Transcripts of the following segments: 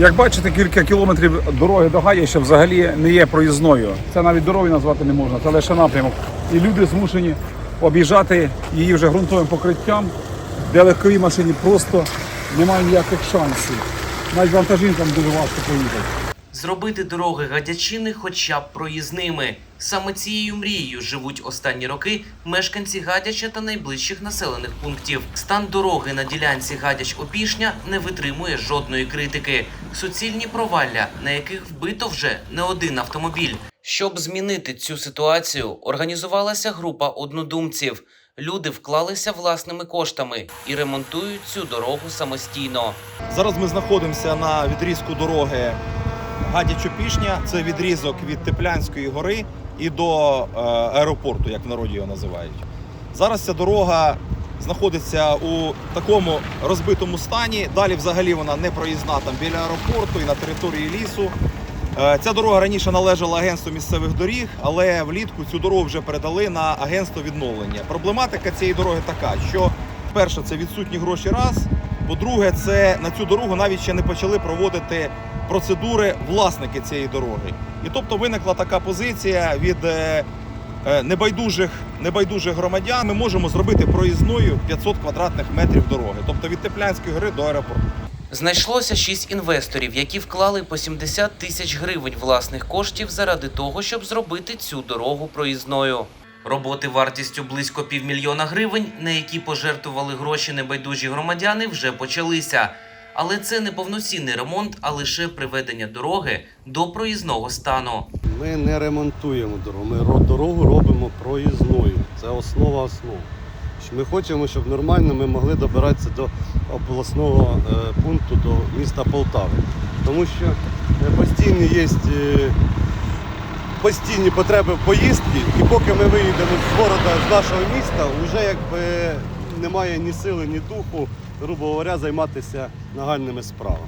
Як бачите, кілька кілометрів дороги до Гая ще взагалі не є проїзною. Це навіть дорогою назвати не можна, це лише напрямок. І люди змушені об'їжджати її вже ґрунтовим покриттям, де легковій машині просто немає ніяких шансів. Навіть вантажинкам дуже важко поїхати. Зробити дороги Гадячини хоча б проїзними. Саме цією мрією живуть останні роки мешканці Гадяча та найближчих населених пунктів. Стан дороги на ділянці Гадяч-Опішня не витримує жодної критики. Суцільні провалля, на яких вбито вже не один автомобіль. Щоб змінити цю ситуацію, організувалася група однодумців. Люди вклалися власними коштами і ремонтують цю дорогу самостійно. Зараз ми знаходимося на відрізку дороги Гадячопішня. Це відрізок від Теплянської гори і до е, аеропорту, як в народі його називають. Зараз ця дорога знаходиться у такому розбитому стані. Далі взагалі вона не проїзна там біля аеропорту і на території лісу. Е, Ця дорога раніше належала агентству місцевих доріг, але влітку цю дорогу вже передали на агентство відновлення. Проблематика цієї дороги така, що перше, це відсутні гроші раз. По-друге, це на цю дорогу навіть ще не почали проводити процедури власники цієї дороги. І тобто виникла така позиція від е, е, небайдужих, небайдужих громадян. Ми можемо зробити проїзною 500 квадратних метрів дороги, тобто від Теплянської гори до аеропорту. Знайшлося шість інвесторів, які вклали по 70 тисяч гривень власних коштів заради того, щоб зробити цю дорогу проїзною. Роботи вартістю близько півмільйона гривень, на які пожертвували гроші небайдужі громадяни, вже почалися. Але це не повноцінний ремонт, а лише приведення дороги до проїзного стану. Ми не ремонтуємо дорогу, ми ро- дорогу робимо проїзною. Це основа основ. Ми хочемо, щоб нормально ми могли добиратися до обласного е, пункту, до міста Полтави. Тому що е, постійні є е, постійні потреби в поїздки, і поки ми виїдемо з города, з нашого міста, вже якби немає ні сили, ні духу, грубо говоря, займатися нагальними справами.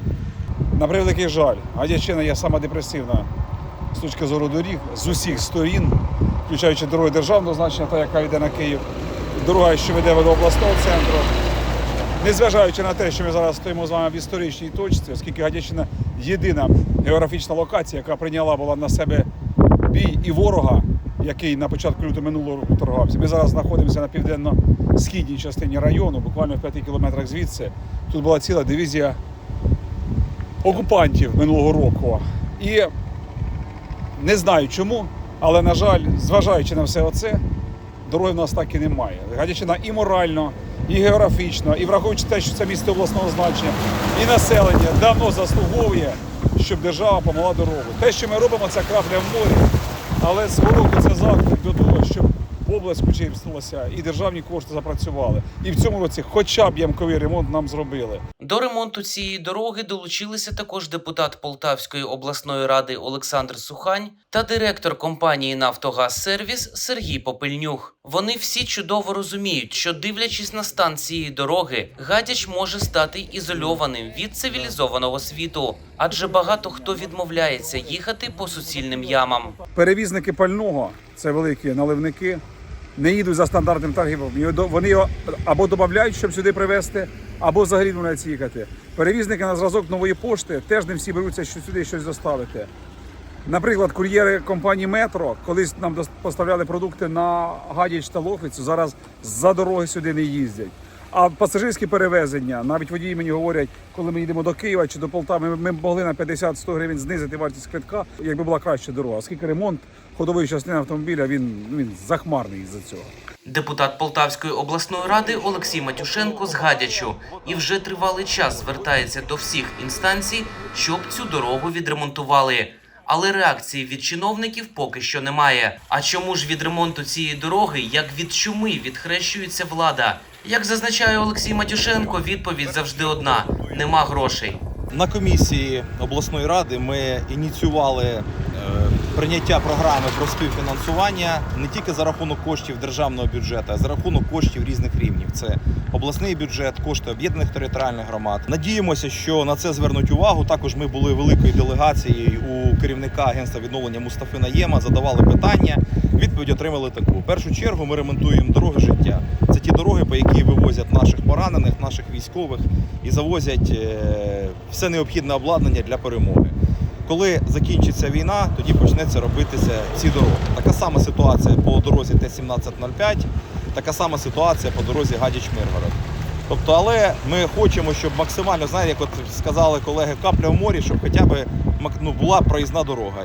На превеликий жаль, Гадячина є сама депресивна з точки зору доріг з усіх сторін, включаючи дороги державного значення, та яка йде на Київ, дорога, що веде до обласного центру. Незважаючи на те, що ми зараз стоїмо з вами в історичній точці, оскільки Гадячина єдина географічна локація, яка прийняла була на себе бій і ворога, який на початку лютого минулого року торгався. Ми зараз знаходимося на південно-східній частині району, буквально в 5 кілометрах звідси. Тут була ціла дивізія окупантів минулого року. І не знаю чому, але, на жаль, зважаючи на все оце, дороги в нас так і немає. Гадячина і морально, і географічно, і враховуючи те, що це місто обласного значення, і населення давно заслуговує, щоб держава помогла дорогу. Те, що ми робимо, це крапля в морі, але свого року це заклик до того, щоб область включилася і державні кошти запрацювали. І в цьому році хоча б ямковий ремонт нам зробили. До ремонту цієї дороги долучилися також депутат Полтавської обласної ради Олександр Сухань та директор компанії Нафтогаз Сервіс Сергій Попельнюх. Вони всі чудово розуміють, що дивлячись на стан цієї дороги, Гадяч може стати ізольованим від цивілізованого світу, адже багато хто відмовляється їхати по суцільним ямам. Перевізники пального, це великі наливники, не їдуть за стандартним тарифом. Вони його або додають, щоб сюди привезти, або взагалі відмовляються їхати. Перевізники на зразок нової пошти теж не всі беруться, що сюди щось доставити. Наприклад, кур'єри компанії Метро колись нам поставляли продукти на Гадяч та Лохвицю, зараз за дороги сюди не їздять. А пасажирські перевезення, навіть водії мені говорять, коли ми їдемо до Києва чи до Полтави, ми, могли на 50-100 гривень знизити вартість квитка, якби була краща дорога. Оскільки ремонт ходової частини автомобіля він, він захмарний із-за цього. Депутат Полтавської обласної ради Олексій Матюшенко з Гадячу і вже тривалий час звертається до всіх інстанцій, щоб цю дорогу відремонтували. Але реакції від чиновників поки що немає. А чому ж від ремонту цієї дороги, як від чуми, відхрещується влада? Як зазначає Олексій Матюшенко, відповідь завжди одна: нема грошей. На комісії обласної ради ми ініціювали е, прийняття програми про співфінансування не тільки за рахунок коштів державного бюджету, а за рахунок коштів різних рівнів. Це обласний бюджет, кошти об'єднаних територіальних громад. Надіємося, що на це звернуть увагу. Також ми були великою делегацією у керівника агентства відновлення Мустафи Наєма, задавали питання. Відповідь отримали таку: в першу чергу ми ремонтуємо дороги життя. Це ті дороги, по які вивозять наших поранених, наших військових і завозять е, все необхідне обладнання для перемоги. Коли закінчиться війна, тоді почнеться робитися ці дороги. Така сама ситуація по дорозі Т-1705, така сама ситуація по дорозі Гадяч-Миргород. Тобто, але ми хочемо, щоб максимально, знаєте, як от сказали колеги, капля в морі, щоб хоча б ну, була проїзна дорога.